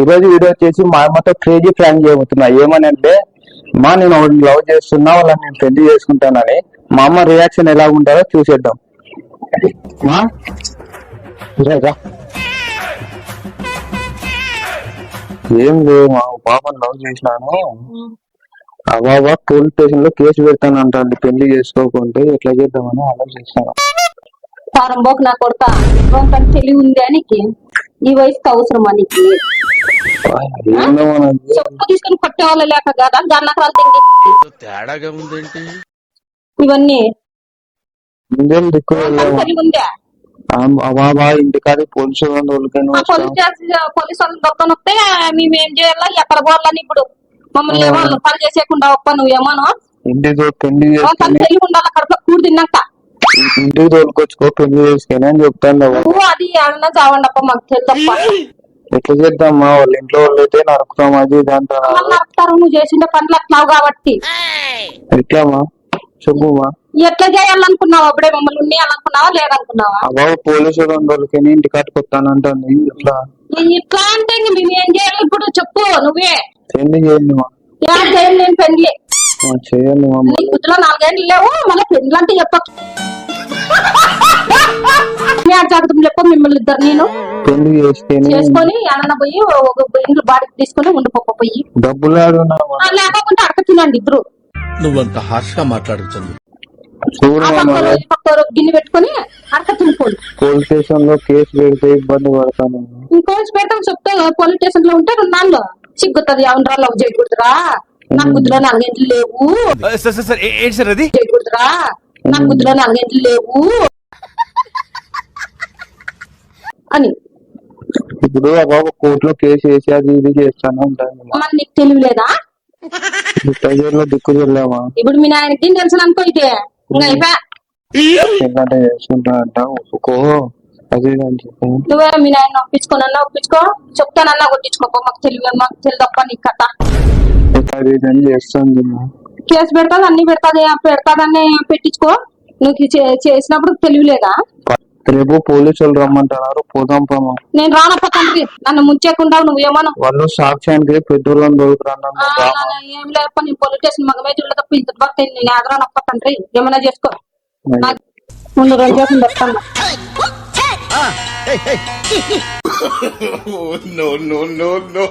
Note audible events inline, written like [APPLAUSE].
ఈ రోజు వీడియో వచ్చేసి మా అమ్మతో క్రేజీ ప్లాన్ చేయబోతున్నా ఏమని అంటే మా నేను ఒకరిని లవ్ చేస్తున్నా వాళ్ళని నేను పెళ్ళి చేసుకుంటానని. మా అమ్మ రియాక్షన్ ఎలా ఉంటారో చూసేద్దాం. ఏం లేదు మా పాపని లవ్ చేసినాను. ఆ బాబా పోలీస్ స్టేషన్లో కేసు పెడతానంటే పెళ్ళి చేసుకోకుంటే ఎట్లా చేద్దామని ఆలోచిస్తాను ఫారం పోకు నా కొడక తెలివి ఉంది అని ఈ వయసుకి అవసరమా నీకు? చెప్పు తీసుకుని కొట్టేవాళ్ళు లేక కదా? వాళ్ళు తిండి. తేడాగా ఉందేంటి? ఇవన్నీ. తెలివి ఉందా బాబా ఇంటికాడి పోలీసు వాళ్ళకైనా ఆ పోలీస్ స్టేషన్ పోలీస్ వాళ్ళు దొక్కన వస్తే మేము ఏం చేయాలా? ఎక్కడ పోవాలని ఇప్పుడు. మమ్మల్ని ఏమో పని చేసేకుండా ఒప్ప నువ్వేమోనో ఇంటికి పెళ్ళి తను చేసుకుని. తెలివి ఉండాలి కడుపులో కూడి తిన్నాక. ఇంటికి తోలుకొచ్చుకో పెళ్ళి చేసుకుని అని చెప్తాను. నువ్వు అది ఏమన్నా చావండి అప్ప మాకు తెలుదప్ప. ఎట్లా చేద్దామా వాళ్ళ ఇంట్లో వాళ్ళు అయితే నరుకుతాం అది ఇది మళ్ళీ నడుపుతారు నువ్వు చేసిన పనులు అట్లావు కాబట్టి. ఎట్లామా చెప్పుమా? ఎట్లా చేయాలనుకున్నావు? అప్పుడే మమ్మల్ని ఉన్నాయాలనుకున్నావా లేదనుకున్నావా? ఆ బాబు పోలీసు వాళ్ళకి ఇంటి కట్టుకొస్తానంటాను ఎట్లా ఇట్లా? అంటే ఇంక మేము ఏం చేయాలి? ఇప్పుడు చెప్పు నువ్వే. పెళ్ళి చేయండి మా? ఏం చేయాలి నేను పెళ్ళి ఆ, చేయండి మా నీ బుద్ధిలో నాలుగేళ్ళు లేవు మళ్ళీ పెళ్ళి అంటే చెప్పచ్చు జాగ్రత్త చెప్పు మిమ్మల్ని ఇద్దరు నేను. పెళ్ళి చేసుకుని చేసుకొని ఏమన్నా పోయి ఒక ఇంట్లో బాడీకి తీసుకొని ఉండిపోక పోయి. డబ్బులు లేకపోతే అడక తినండి ఇద్దరు. నువ్వంత హార్ష్గా మాట్లాడుతుంది గిన్నె పెట్టుకొని అడక పోలీస్ స్టేషన్లో కేసు పెడితే ఇబ్బంది పడతాను. ఇంకోటి పెడతాం చెప్తా పోలీస్ స్టేషన్లో ఉంటే రెండు నాళ్ళు సిగ్గుతుంది అవునరా లవ్ చేయకూడదురా. నాకు బుద్ధిలో నాలుగేంట్లు లేవు. చేయకూడదురా. నాకు బుద్ధిలో నాలుగేంట్లు లేవు. అని. ఇప్పుడు బాబు కోర్టులో కేసు వేసి అది ఇది చేస్తాను ఉంటాను మరి నీకు తెలియలేదా? ప్రజల్లో దిక్కు వెళ్ళామా ఇప్పుడు మీ నాయనకి తెలుసు అనుకో ఇదే. ఇంకా అయిపోయా? చేసుకుంటా అంట ఒప్పుకో. అది ఇది అని చెప్పి. నువ్వే మీ నాయన ఒప్పించుకోనన్నా ఒప్పించుకో. చెప్తానన్నా కొట్టించుకోపో మాకు తెలియదు మాకు తెలియదప్ప నీ కథ. అది ఇది అని చేస్తుంది కేసు పెడతాది అన్ని పెడతాది పెడతాదని పెట్టించుకో. నువ్వు చే- చేసినప్పుడు తెలియలేదా? రేపు పోలీసు వాళ్ళు రమ్మంటున్నారు. పోదాం పామా నేను రానప్ప తండ్రి నన్ను ముంచేకుండా నువ్వు ఏమను వాళ్ళు సాక్ష్యానికి దొరుకుతున్నాను ఏం లేప నేను పోలీస్ స్టేషన్ మగమే చూడలే తప్ప ఇంత భక్తి నేను ఆదరానప్ప తండ్రి. ఏమన్నా చేసుకో. ముందు రెండు చేతులు చెప్తాను [LAUGHS] నో నో నో నో.